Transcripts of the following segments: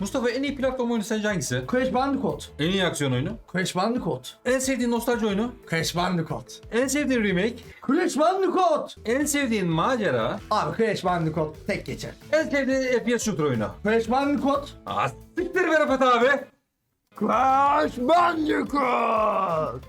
Mustafa en iyi platform oyunu sence hangisi? Crash Bandicoot. En iyi aksiyon oyunu? Crash Bandicoot. En sevdiğin nostalji oyunu? Crash Bandicoot. En sevdiğin remake? Crash Bandicoot. En sevdiğin macera? Abi Crash Bandicoot tek geçer. En sevdiğin FPS shooter oyunu? Crash Bandicoot. Aa, siktir be Rafat abi. Crash Bandicoot.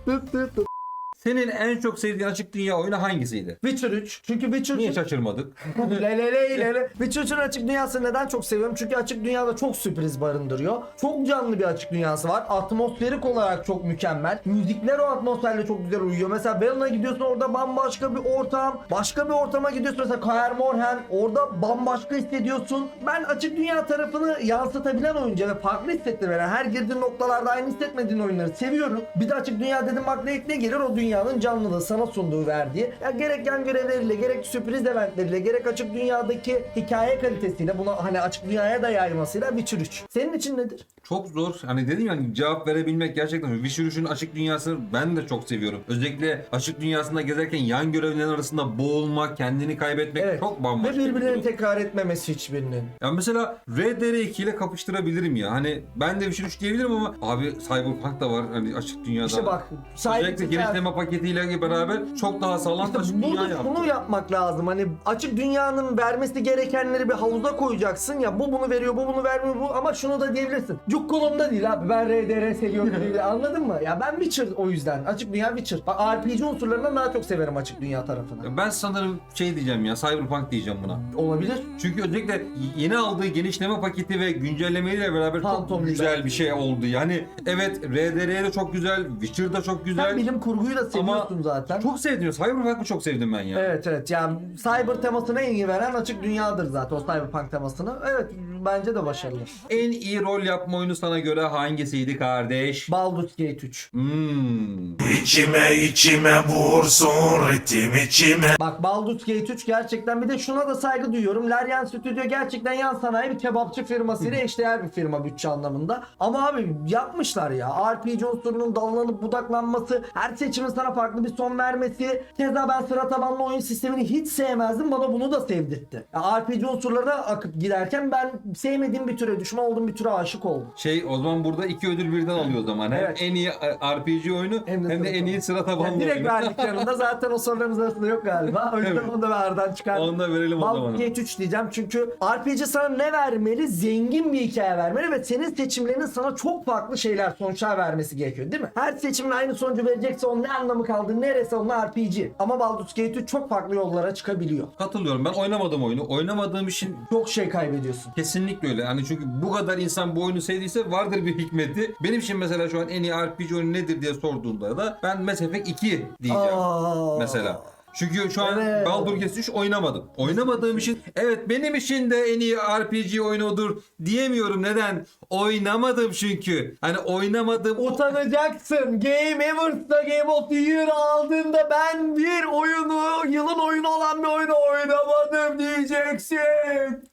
Senin en çok sevdiğin açık dünya oyunu hangisiydi? Witcher 3. Çünkü Witcher Niye 3 şaşırmadık? le le le le le. Witcher 3'ün açık dünyasını neden çok seviyorum? Çünkü açık dünyada çok sürpriz barındırıyor. Çok canlı bir açık dünyası var. Atmosferik olarak çok mükemmel. Müzikler o atmosferle çok güzel uyuyor. Mesela Bellin'a gidiyorsun orada bambaşka bir ortam. Başka bir ortama gidiyorsun mesela Kaer Morhen. Orada bambaşka hissediyorsun. Ben açık dünya tarafını yansıtabilen oyuncu ve farklı hissettiren her girdiğin noktalarda aynı hissetmediğin oyunları seviyorum. Bir de açık dünya dedim bak ne, ne gelir o dünyanın canlılığı sana sunduğu verdiği. Ya gerek yan görevleriyle gerek sürpriz eventleriyle gerek açık dünyadaki hikaye kalitesiyle bunu hani açık dünyaya da yaymasıyla Witcher 3. Senin için nedir? Çok zor. Hani dedim ya hani cevap verebilmek gerçekten. Witcher 3'ün açık dünyasını ben de çok seviyorum. Özellikle açık dünyasında gezerken yan görevlerin arasında boğulmak, kendini kaybetmek Evet. çok Ve bambaşka. bir birbirlerini tekrar etmemesi hiçbirinin. Ya mesela RDR2 ile kapıştırabilirim ya. Hani ben de Witcher 3 diyebilirim ama abi Cyberpunk da var hani açık dünyada. İşte bak. Özellikle genişleme paketiyle beraber çok daha sağlam İşte açık dünya yaptı. bunu yapmak lazım. Hani açık dünyanın vermesi gerekenleri bir havuza koyacaksın ya bu bunu veriyor, bu bunu vermiyor bu ama şunu da diyebilirsin. Cuk kolumda değil abi. Ben RDR seviyorum değil. Anladın mı? Ya ben Witcher o yüzden. Açık dünya Witcher. Bak RPG unsurlarından daha çok severim açık dünya tarafını. Ben sanırım şey diyeceğim ya Cyberpunk diyeceğim buna. Olabilir. Çünkü özellikle yeni aldığı genişleme paketi ve güncellemeyle beraber Phantom çok güzel bir şey oldu. Yani evet RDR de çok güzel, Witcher da çok güzel. bilim kurguyu da seviyorsun zaten. Çok sevdim. Cyberpunk'ı çok sevdim ben ya. Evet evet yani cyber temasını en iyi veren açık dünyadır zaten o cyberpunk temasını. Evet bence de başarılı. En iyi rol yapma oyunu sana göre hangisiydi kardeş? Baldur's Gate 3. Hmm. İçime içime vursun ritim içime Bak Baldur's Gate 3 gerçekten bir de şuna da saygı duyuyorum. Larian Studio gerçekten yan sanayi bir kebapçı firmasıyla eşdeğer bir firma bütçe anlamında. Ama abi yapmışlar ya. RPG unsurunun dallanıp budaklanması, her seçimin sana farklı bir son vermesi. Keza ben sıra tabanlı oyun sistemini hiç sevmezdim. Bana bunu da sevdirtti. Ya RPG unsurlarına akıp giderken ben sevmediğim bir türe, düşman olduğum bir türe aşık oldum. Şey o zaman burada iki ödül birden alıyor o zaman. Hem Evet. en iyi e, RPG oyunu hem Hem de, en iyi sıra tabanlı Yani direkt oyunu. verdik yanında zaten o sorularımız arasında yok galiba. O yüzden Evet. onu da verden çıkardık. Onu da verelim o Baldur's zaman. Gate 3 diyeceğim çünkü RPG sana ne vermeli? Zengin bir hikaye vermeli ve senin seçimlerinin sana çok farklı şeyler, sonuçlar vermesi gerekiyor değil mi? Her seçimin aynı sonucu verecekse onun ne anlamı kaldı? Neresi onun RPG? Ama Baldur's Gate 3 çok farklı yollara çıkabiliyor. Katılıyorum. Ben oynamadım oyunu. Oynamadığım için Çok şey kaybediyorsun. Kesinlikle öyle. Hani çünkü bu kadar insan bu oyunu sevdiyse vardır bir hikmeti. Benim için mesela şu an en iyi RPG oyunu nedir diye sorduğunda da ben Mass Effect 2 diyeceğim. Aa. Mesela. Çünkü şu an Evet. Baldur's Gate 3 oynamadım. Oynamadığım için evet benim için de en iyi RPG oyunudur diyemiyorum. Neden? Oynamadım çünkü. Hani oynamadım. Utanacaksın. Game Awards'da Game of the Year aldığında ben bir oyunu, yılın oyunu olan bir oyunu oynamadım diyeceksin.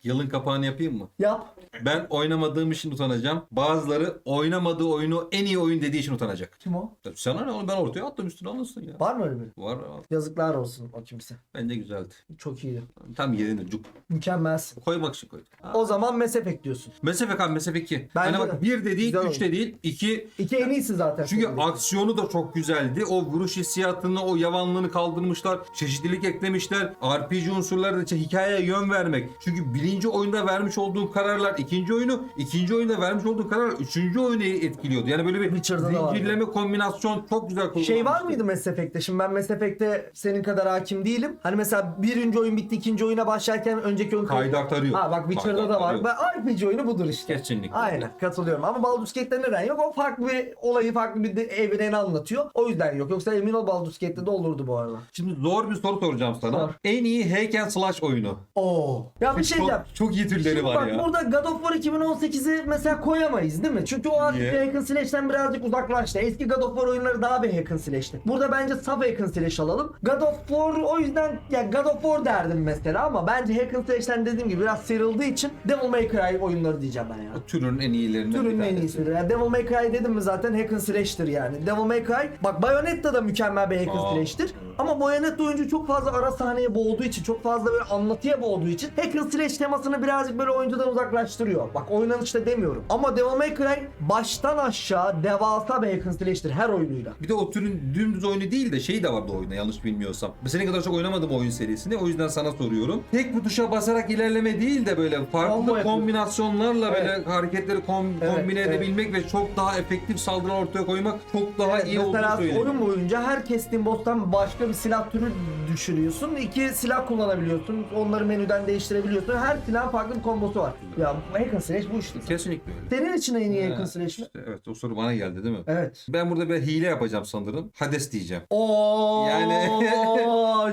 Yılın kapağını yapayım mı? Yap. Ben oynamadığım için utanacağım. Bazıları oynamadığı oyunu en iyi oyun dediği için utanacak. Kim o? Sana ne oğlum ben ortaya attım üstüne alırsın ya. Var mı öyle biri? Var. Yazıklar olsun o kimse. Bence güzeldi. Çok iyiydi. Tam yerinde cuk. Mükemmelsin. Koymak için koydum. Ha. O zaman Effect diyorsun. Effect abi Effect 2. Bence Hani bak de. bir de değil, Güzel üç de değil, iki. İki en iyisi zaten. Çünkü aksiyonu da çok güzeldi. O vuruş hissiyatını, o yavanlığını kaldırmışlar. Çeşitlilik eklemişler. RPG unsurları da işte hikayeye yön vermek. Çünkü birinci oyunda vermiş olduğun kararlar ikinci oyunu, ikinci oyunda vermiş olduğun kararlar üçüncü oyunu etkiliyordu. Yani böyle bir Witcher'da da vardı. zincirleme kombinasyon çok güzel kullanılmıştı. şey var mıydı Mass Effect'te? Şimdi ben Mass Effect'te senin kadar hakim değilim. Hani mesela birinci oyun bitti, ikinci oyuna başlarken önceki oyun Kaydı aktarıyor. Ha bak Witcher'da da var. Ben RPG oyunu budur işte. Kesinlikle. Aynen katılıyorum ama Baldur's Gate'de neden yok? O farklı bir olayı, farklı bir evreni anlatıyor. O yüzden yok. Yoksa emin ol Baldur's Gate'de de olurdu bu arada. Şimdi zor bir soru soracağım sana. Sor. En iyi hack and slash oyunu. Oo. Ya bir şey çok, diyeceğim. çok iyi türleri Şimdi var bak ya. burada God of War 2018'i mesela koyamayız değil mi? Çünkü o artık Niye? hack and slash'ten birazcık uzaklaştı. Eski God of War oyunları daha bir hack and slash'ti. Burada bence sub hack and slash alalım. God of War o yüzden ya God of War derdim mesela ama bence hack and slash'ten dediğim gibi biraz sıyrıldığı için Devil May Cry oyunları diyeceğim ben ya. Türün en iyilerinden Türünün bir en iyisidir. Yani Devil May Cry dedim mi zaten hack and slash'tir yani. Devil May Cry bak Bayonetta da mükemmel bir hack and slash'tir. Ama Bayonetta oyuncu çok fazla ara sahneye boğduğu için, çok fazla böyle anlatıya boğduğu için hack and slash temasını birazcık böyle oyuncudan uzaklaştırıyor. Bak oynanışta demiyorum. Ama Devil May Cry baştan aşağı devasa bir hack and slash'tir her oyunuyla. Bir de o türün dümdüz oyunu değil de şey de vardı oyunda yanlış bilmiyorsam. Senin kadar çok oynamadım oyun serisini o yüzden sana soruyorum. Tek bir tuşa basarak ilerleme değil de böyle Combo farklı yapıyor. kombinasyonlarla Evet. böyle hareketleri kom- Evet, kombine evet. edebilmek ve çok daha efektif saldırılar ortaya koymak çok daha Evet, iyi olduğunu Mesela söyleniyor. oyun boyunca her kestiğin boss'tan başka bir silah türü düşürüyorsun. İki silah kullanabiliyorsun. Onları menüden değiştirebiliyorsun. Her silahın farklı bir kombosu var. Ya hack and slash bu işte. Kesinlikle öyle. Senin için en iyi hack and slash mi? işte evet o soru bana geldi değil mi? Evet. Ben burada bir hile yapacağım sanırım. Hades diyeceğim. Oo, Yani-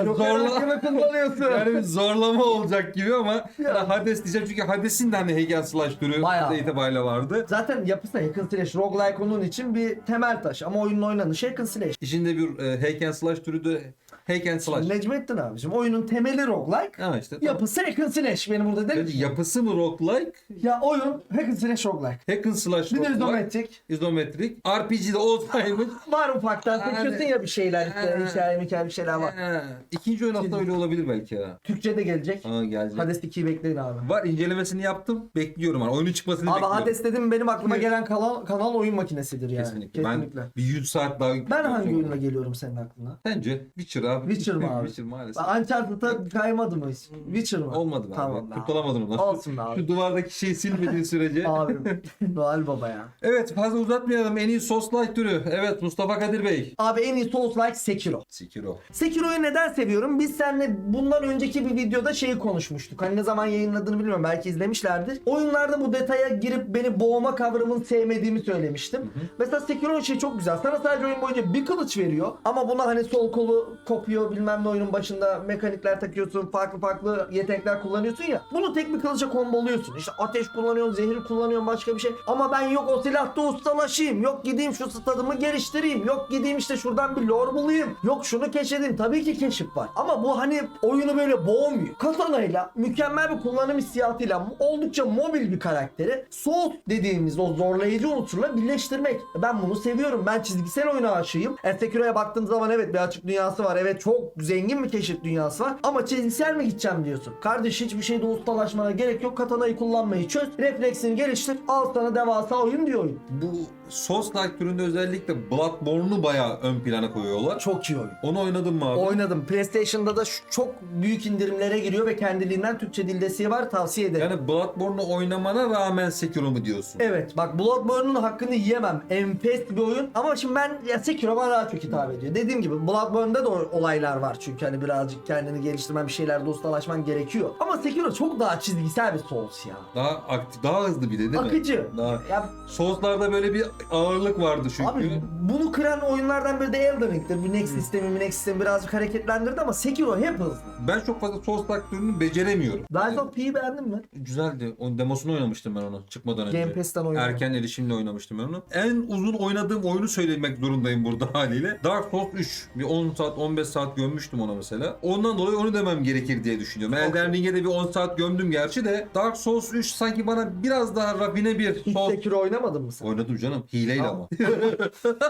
Zorla- kullanıyorsun. Yani bir zorlama olacak gibi ama yani Hades diyeceğim çünkü Hades'in de hani hack and slash türü Bayağı. itibariyle vardı. Zaten yapısı da hack and slash, roguelike onun için bir temel taş. Ama oyunun oynanışı hack and slash. İçinde bir e, hack and slash türü de hack and slash. Necmettin abicim oyunun temeli roguelike. Ha işte. tamam. Yapısı hack and slash benim burada dedim. Yani yapısı mı roguelike? Ya oyun hack and slash roguelike. Hack and slash Bir de roguelike. izometrik. İzometrik. RPG'de olsaymış. Var ufaktan seçiyorsun ya bir şeyler işte Ha. hikaye hikaye bir şeyler var. Ha, İkinci oyun aslında öyle olabilir belki ya. Türkçe de gelecek. Aa gelecek. Hades 2'yi bekleyin abi. Var incelemesini yaptım. Bekliyorum hani oyunun çıkmasını Abi bekliyorum. Hades dedim benim aklıma gelen kanal, kanal oyun makinesidir yani. Kesinlikle. Kesinlikle. Ben bir 100 saat daha... Ben, hangi oyunla geliyorum senin aklına? Bence Witcher abi. Witcher mı abi? Witcher maalesef. Uncharted'a kaymadı mı? Witcher mı? Olmadı mı Tamam. abi? Kurtulamadın onu. Olsun abi. Şu duvardaki şeyi silmediğin sürece. Abi Noel Baba ya. Evet fazla uzatmayalım. En iyi sos light türü. Evet Mustafa Kadir Bey. Abi en iyi Souls-like Sekiro. Sekiro. Sekiro'yu neden seviyorum? Biz seninle bundan önceki bir videoda şeyi konuşmuştuk. Hani ne zaman yayınladığını bilmiyorum. Belki izlemişlerdir. Oyunlarda bu detaya girip beni boğma kavramını sevmediğimi söylemiştim. Mesela Sekiro'nun şey çok güzel. Sana sadece oyun boyunca bir kılıç veriyor. Ama buna hani sol kolu kopuyor bilmem ne oyunun başında mekanikler takıyorsun. Farklı farklı yetenekler kullanıyorsun ya. Bunu tek bir kılıca komboluyorsun. İşte ateş kullanıyorsun, zehir kullanıyorsun başka bir şey. Ama ben yok o silahta ustalaşayım. Yok gideyim şu stadımı geliştireyim. Yok gideyim işte şuradan bir lore bulayım. Yok şunu keşfedeyim. Tabii ki keşif var. Ama bu hani oyunu böyle boğmuyor. Katana'yla mükemmel bir kullanım hissiyatıyla oldukça mobil bir karakteri Souls dediğimiz o zorlayıcı unsurla birleştirmek. Ben bunu seviyorum. Ben çizgisel oyuna aşığıyım. E, Sekiro'ya baktığın zaman evet bir açık dünyası var. Evet çok zengin bir keşif dünyası var. Ama çizgisel mi gideceğim diyorsun. Kardeş hiçbir şeyde ustalaşmana gerek yok. Katana'yı kullanmayı çöz. Refleksini geliştir. Al sana devasa oyun diyor oyun. Bu light türünde özellikle Bloodborne'u bayağı ön plana koyuyorlar. Çok iyi oyun. Onu oynadın mı abi? Oynadım. PlayStation'da da çok büyük indirimlere giriyor ve kendiliğinden Türkçe dil desteği var. Tavsiye ederim. Yani Bloodborne'u oynamana rağmen Sekiro mu diyorsun? Evet bak Bloodborne'un hakkını yiyemem. Enfes bir oyun ama şimdi ben ya Sekiro bana daha çok hitap ediyor. Dediğim gibi Bloodborne'da da o- olaylar var çünkü hani birazcık kendini geliştirmen bir şeylerde ustalaşman gerekiyor. Ama Sekiro çok daha çizgisel bir Souls ya. Daha aktif, daha hızlı bir de değil mi? Akıcı. Daha... Ya Souls'larda böyle bir ağırlık vardı çünkü. abi bunu kıran oyunlardan biri de Elden Ring'dir. Bir Next sistemi, bir Next sistemi birazcık hareketlendirdi ama Sekiro hep hızlı. Ben çok fazla Souls türünü beceremiyorum. Lies of P'yi beğendin mi? Güzeldi. Onun demosunu oynamıştım ben onu çıkmadan önce. Game Pass'ten oynadım. Erken erişimle oynamıştım ben onu. En uzun oynadığım oyunu söylemek zorundayım burada haliyle. Dark Souls 3. Bir 10 saat 15 saat gömmüştüm ona mesela. Ondan dolayı onu demem gerekir diye düşünüyorum. Elden Ring'e de bir 10 saat gömdüm gerçi de. Dark Souls 3 sanki bana biraz daha rafine bir Hiç Souls... Sekiro oynamadın mı sen? Oynadım canım. Hileyle Tamam. ama.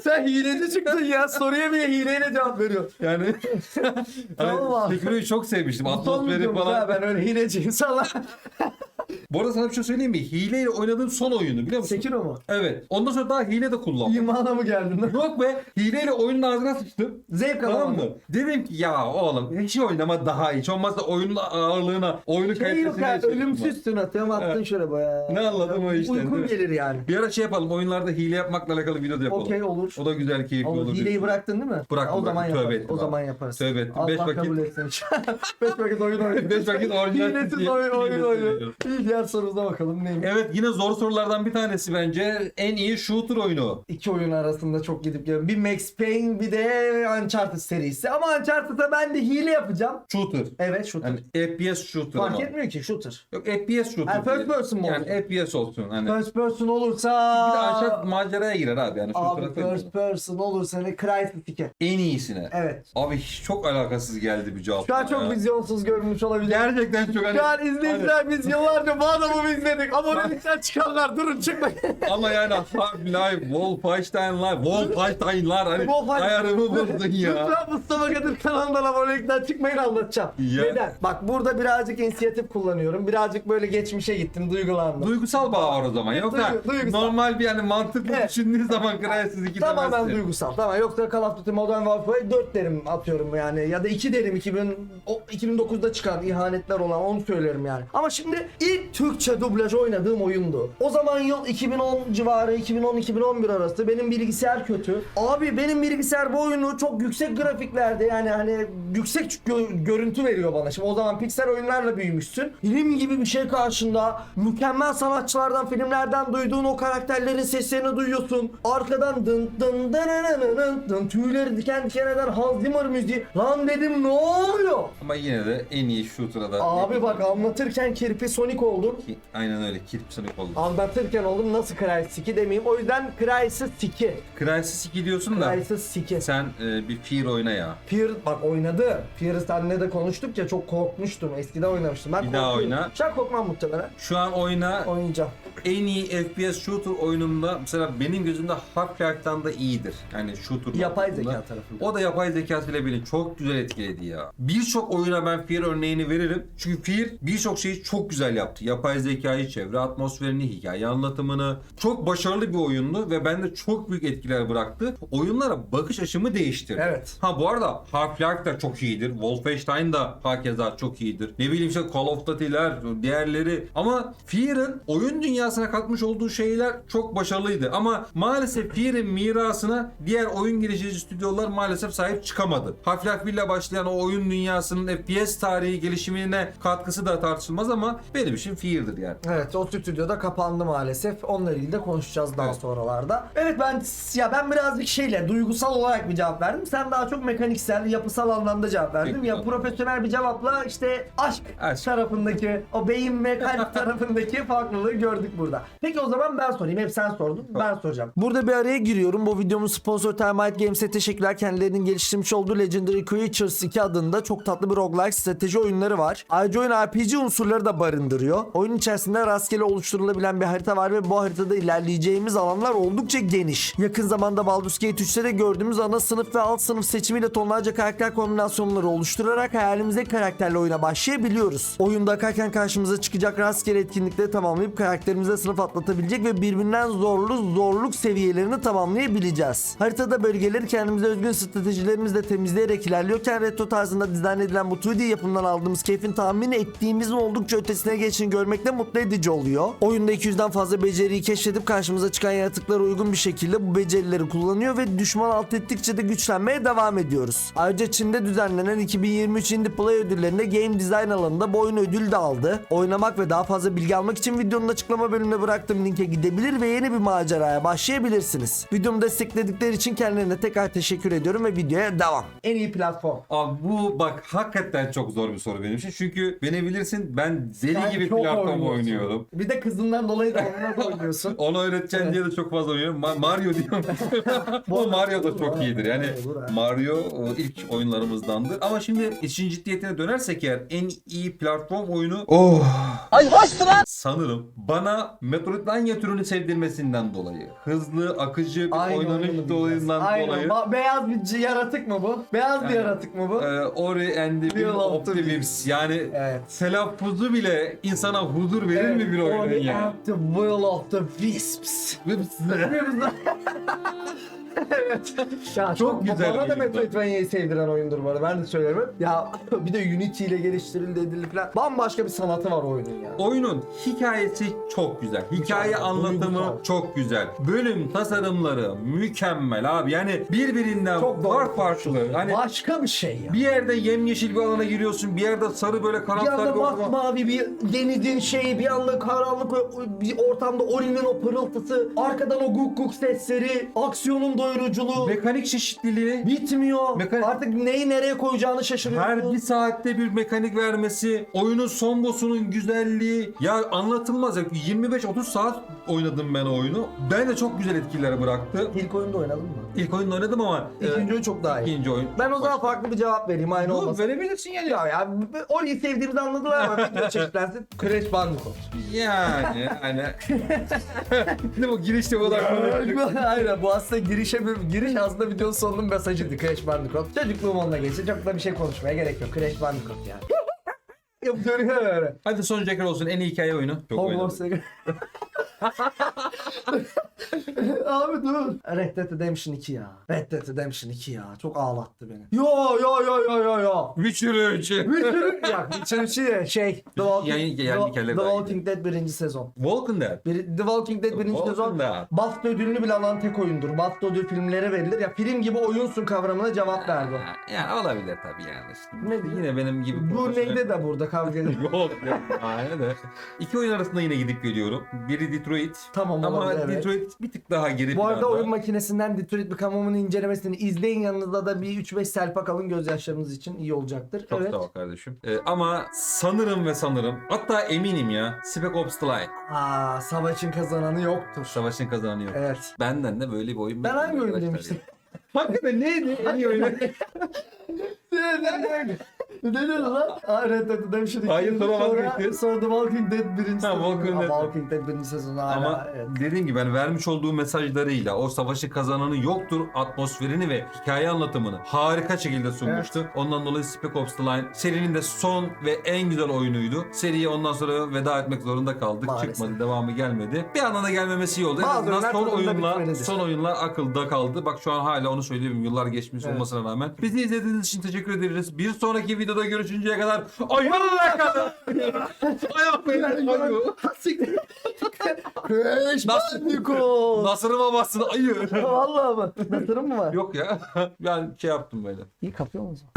Sen hileci çıktın ya. Soruya bile hileyle cevap veriyor. Yani Tamam hani. Sekiro'yu çok sevmiştim. Atmosferi falan. ha, ben öyle hileciyim sana. Bu arada sana bir şey söyleyeyim mi? Hileyle oynadığım son oyunu biliyor musun? Sekiro mu? Evet. Ondan sonra daha hile de kullanmadım. İmana mı geldin lan? Yok be. Hileyle oyunun ağzına sıçtım. Zevk Tamam mı? Dedim ki ya oğlum hiç oynama daha iyi. Hiç olmazsa oyunun ağırlığına, oyunun Şey yok kalitesine ya şey ölümsüzsün atıyorum attın şöyle baya. Ne anladım o işte, değil Uykum mi? gelir yani. Bir ara şey yapalım. Oyunlarda hile yapmakla alakalı video da yapalım. Okey olur. O da güzel, keyifli Olur. olur. Hileyi bıraktın değil mi? Bıraktım, O zaman bıraktım. Tövbe yaparız. ettim O abi. zaman yaparız. Tövbe ettim. Allah Beş vakit- kabul etsin. Beş vakit oyun oynuyor. Beş vakit orijinal Hilesiz oyun oynuyor. Diğer sorumuza bakalım neymiş. Evet yine zor sorulardan bir tanesi bence. En iyi shooter oyunu. İki oyun arasında çok gidip geliyorum. Bir Max Payne bir de Uncharted serisi. Ama Uncharted'a ben de hile yapacağım. Shooter. Evet shooter. Yani FPS shooter Fark ama. etmiyor ki shooter. Yok FPS shooter. Yani first person mu Yani olsun? FPS olsun. Hani. First person olursa... Bir de aşağı maceraya girer abi yani. Abi first person olursa ne Crysis 2. En iyisine. Evet. Abi hiç çok alakasız geldi bir cevap. Şu an çok ya. vizyonsuz görmüş olabilir. Gerçekten çok hani. Şu an izleyiciler biz yıllarca bu adamı izledik. Abonelikten çıkanlar durun çıkmayın. Ama yani Half-Life, Wolfenstein Live, Wolfenstein'lar hani Wolfenstein- ayarımı bozdun ya. Lütfen Mustafa Kadir kanalından abonelikten çıkmayın anlatacağım. Ya. Neden? Bak burada birazcık inisiyatif kullanıyorum. Birazcık böyle geçmişe gittim duygulandım. Duygusal bağ var o zaman. Yoksa Duygu- duygusal. normal bir yani mantıklı Evet. düşündüğün zaman Crysis 2 Tamamen demezsin. duygusal. Tamam yoksa Call of Duty Modern Warfare 4 derim atıyorum yani ya da 2 derim 2000 o 2009'da çıkan ihanetler olan onu söylerim yani. Ama şimdi ilk Türkçe dublaj oynadığım oyundu. O zaman yıl 2010 civarı 2010-2011 arası benim bilgisayar kötü. Abi benim bilgisayar bu oyunu çok yüksek grafiklerde yani hani yüksek gö- görüntü veriyor bana. Şimdi o zaman piksel oyunlarla büyümüşsün. Film gibi bir şey karşında mükemmel sanatçılardan filmlerden duyduğun o karakterlerin seslerini duyuyorsun. Arkadan dın dın dın dın dın dın dın tüyleri diken diken eden Hans Zimmer müziği. Lan dedim ne oluyor? Ama yine de en iyi shooter'a da... Abi bak anlatırken kirpi Sonic oldum. Ki- Aynen öyle. Kirp Sonic oldu. Anlatırken oldum nasıl Crysis 2 demeyeyim. O yüzden Crysis 2. Crysis 2 diyorsun da Crysis 2. sen e, bir Fear oyna ya. Fear bak oynadı. Fear'ı seninle de konuştuk ya çok korkmuştum. Eskiden oynamıştım. Ben Bir daha korkuyorum. oyna. Şu an korkmam muhtemelen. Şu an oyna Oynayacağım. en iyi FPS shooter oyununda mesela benim gözümde Half-Life'dan da iyidir. Yani shooter Yapay zeka tarafında. O da yapay zekasıyla beni çok güzel etkiledi ya. Birçok oyuna ben Fear örneğini veririm. Çünkü Fear birçok şeyi çok güzel yaptı. Yapay zekayı, çevre atmosferini, hikaye anlatımını. Çok başarılı bir oyundu ve bende çok büyük etkiler bıraktı. Oyunlara bakış açımı değiştirdi. Evet. Ha bu arada Half-Life da çok iyidir. Wolfenstein da hakeza çok iyidir. Ne bileyim işte Call of Duty'ler, diğerleri. Ama Fear'ın oyun dünyasına katmış olduğu şeyler çok başarılıydı. Ama maalesef Fear'ın mirasına diğer oyun geliştirici stüdyolar maalesef sahip çıkamadı. Half-Life 1 ile başlayan o oyun dünyasının FPS tarihi gelişimine katkısı da tartışılmaz ama benim için Fear'dır yani. Evet o stüdyoda kapandı maalesef. Onunla ilgili de konuşacağız daha Evet. sonralarda. Evet ben ya ben birazcık şeyle duygusal olarak bir cevap verdim. Sen daha çok mekaniksel, yapısal anlamda cevap verdin. Peki. Ya profesyonel bir cevapla işte aşk, Aşk. tarafındaki o beyin ve kalp tarafındaki farklılığı gördük burada. Peki o zaman ben sorayım. Hep sen sordun. Ben soracağım. Burada bir araya giriyorum. Bu videomun sponsoru Termite Games'e teşekkürler. Kendilerinin geliştirmiş olduğu Legendary Creatures 2 adında çok tatlı bir roguelike strateji oyunları var. Ayrıca oyun RPG unsurları da barındırıyor. Oyun içerisinde rastgele oluşturulabilen bir harita var ve bu haritada ilerleyeceğimiz alanlar oldukça geniş. Yakın zamanda Baldur's Gate 3'te de gördüğümüz ana sınıf ve alt sınıf seçimiyle tonlarca karakter kombinasyonları oluşturarak hayalimizdeki karakterle oyuna başlayabiliyoruz. Oyunda akarken karşımıza çıkacak rastgele etkinlikleri tamamlayıp karakterimize sınıf atlatabilecek ve birbirinden zorlu zorluk seviyelerini tamamlayabileceğiz. Haritada bölgeleri kendimize özgün stratejilerimizle temizleyerek ilerliyorken retro tarzında dizayn edilen bu 2D yapımdan aldığımız keyfin tahmin ettiğimizin oldukça ötesine geçtiğini görmek de mutlu edici oluyor. Oyunda 200'den fazla beceriyi keşfedip karşımıza çıkan yaratıklara uygun bir şekilde bu becerileri kullanıyor ve düşman alt ettikçe de güçlenmeye devam ediyoruz. Ayrıca Çin'de düzenlenen 2023 Indie Play ödüllerinde Game Design alanında bu oyun ödül de aldı. Oynamak ve daha fazla bilgi almak için videonun açıklama bölümüne bıraktığım linke gidebilir ve yeni bir maceraya başlayabilirsiniz. Videomu destekledikleri için kendilerine tekrar teşekkür ediyorum ve videoya devam. En iyi platform. Abi bu bak hakikaten çok zor bir soru benim için. Çünkü beni bilirsin ben deli gibi çok platform oynuyorum. Bir de kızından dolayı da oyuna da oynuyorsun. Onu öğreteceğim Evet. diye de çok fazla oynuyorum. Ma- Mario diyorum. Bu Mario da çok iyidir. Yani. Mario o ilk oyunlarımızdandır. Ama şimdi işin ciddiyetine dönersek eğer en iyi platform oyunu Oh. Ay Sanırım bana Metroidvania türünü sevdirmesinden dolayı. Hızlı, akıcı bir Aynı oynanış dolayından Aynen. dolayı. Ba- beyaz bir c- yaratık mı bu? Beyaz bir Yani, yaratık mı bu? Ee, Ori and the Will of the. Yani Evet. telaffuzu bile insana huzur verir mi bir oyunun ya? and the Will of the Wisps. evet. Ya Çok güzel Bana da oyun. Metroidvania'yı sevdiren oyundur bu arada. Ben de söylerim. Ya bir de Unity ile geliştirildi edildi falan. Bambaşka bir sanatı var oyunun ya. Oyunun hikayesi çok güzel. Hikaye Mükemmel, anlatımı duygusal. çok güzel. Bölüm tasarımları mükemmel abi. Yani birbirinden Çok doğru. var farklı. Hani Başka bir şey ya. bir yerde yemyeşil bir alana giriyorsun. Bir yerde sarı böyle Bir karanlıklar anda görüyorsun. masmavi bir denizin şeyi, bir anda karanlık bir ortamda Ori'nin o pırıltısı, arkadan o guk guk sesleri, aksiyonun doyuruculuğu. Mekanik çeşitliliği. Bitmiyor. Mekanik- Artık neyi nereye koyacağını şaşırıyorsun. Her bir saatte bir mekanik vermesi, oyunun son boss'unun güzelliği. Ya anlatılmaz. ya. 20 25-30 saat oynadım ben oyunu. Ben de çok güzel etkiler bıraktı. İlk oyunda oynadın mı? İlk oyunda oynadım ama İkinci e, oyun çok daha iyi. ikinci oyun. Ben o zaman farklı bir cevap vereyim aynı Yok, olmasın. verebilirsin yani. Ya ya orayı sevdiğimizi anladılar ama video çeşitlensin. Crash Bandicoot. Yani yani. ne bu girişte odaklanıyor. Aynen bu aslında girişe bir giriş aslında videonun sonunun mesajıydı Crash Bandicoot. Çocukluğum onunla geçti. Çok da bir şey konuşmaya gerek yok. Crash Bandicoot yani. Yapıyor öyle. Hadi son Joker olsun en iyi hikaye oyunu. Çok oynadım. Abi dur. Red Dead Redemption 2 ya. Red Dead Redemption 2 ya. Çok ağlattı beni. Yo yo yo yo yo yo. Witcher 3. Witcher ya Witcher 3 ya, şey The Walking, Yani- yani The- hikayeler The daha iyi. Walking Dead birinci sezon. Walking Dead. Bir, The Walking Dead birinci Walking sezon Dead. BAFTA ödülünü bile alan tek oyundur. BAFTA ödül filmlere verilir. Ya film gibi oyunsun kavramına cevap verdi. o. Yani olabilir tabii yani. Şimdi Ne? Yine benim gibi Bu profesyonel- neyde de burada kavga ediyor. Yok yok. Aynen de. İki oyun arasında yine gidip geliyorum. Biri Detroit. Tamam Ama olabilir evet. Detroit bir tık daha geri Bu arada oyun makinesinden Detroit Become Human'ın incelemesini izleyin yanınızda da bir 3-5 selpak alın gözyaşlarınız için iyi olacaktır. Çok evet. sağ ol kardeşim. Ee, ama sanırım ve sanırım hatta eminim ya Spec Ops The Line. Aa, savaşın kazananı yoktur. Savaşın kazananı yok. Evet. Benden de böyle bir oyun Ben hangi oyun bekliyorum demiştim? Hakikaten neydi en iyi oyun? Ne dedin lan? Aa, Red Dead Redemption 2. Hayır, sonra sonra, vazgeçtin. sonra The Walking Dead birinci Ha, sezonu. Walking Aa, Dead. Walking Dead birinci sezonu hala. Ama evet. dediğim gibi ben vermiş olduğu mesajlarıyla o savaşı kazananı yoktur atmosferini ve hikaye anlatımını harika şekilde sunmuştu. Ondan dolayı Spec Ops The Line serinin de son ve en güzel oyunuydu. Seriye ondan sonra veda etmek zorunda kaldık. Maalesef. Çıkmadı, devamı gelmedi. Bir yandan da gelmemesi iyi oldu. En Bazı azından oyunlar son tadında oyunla, bitmelidir. son oyunla akılda kaldı. Bak şu an hala onu söylüyorum yıllar geçmiş olmasına rağmen. Bizi izlediğiniz için teşekkür ederiz. Bir sonraki videoda görüşünceye kadar ayağına kadar. Crash Nasıl-. Nasırıma bassın ayı. Vallahi mı? Nasırım mı var? Yok ya. Ben şey yaptım böyle. İyi kapıyor musun?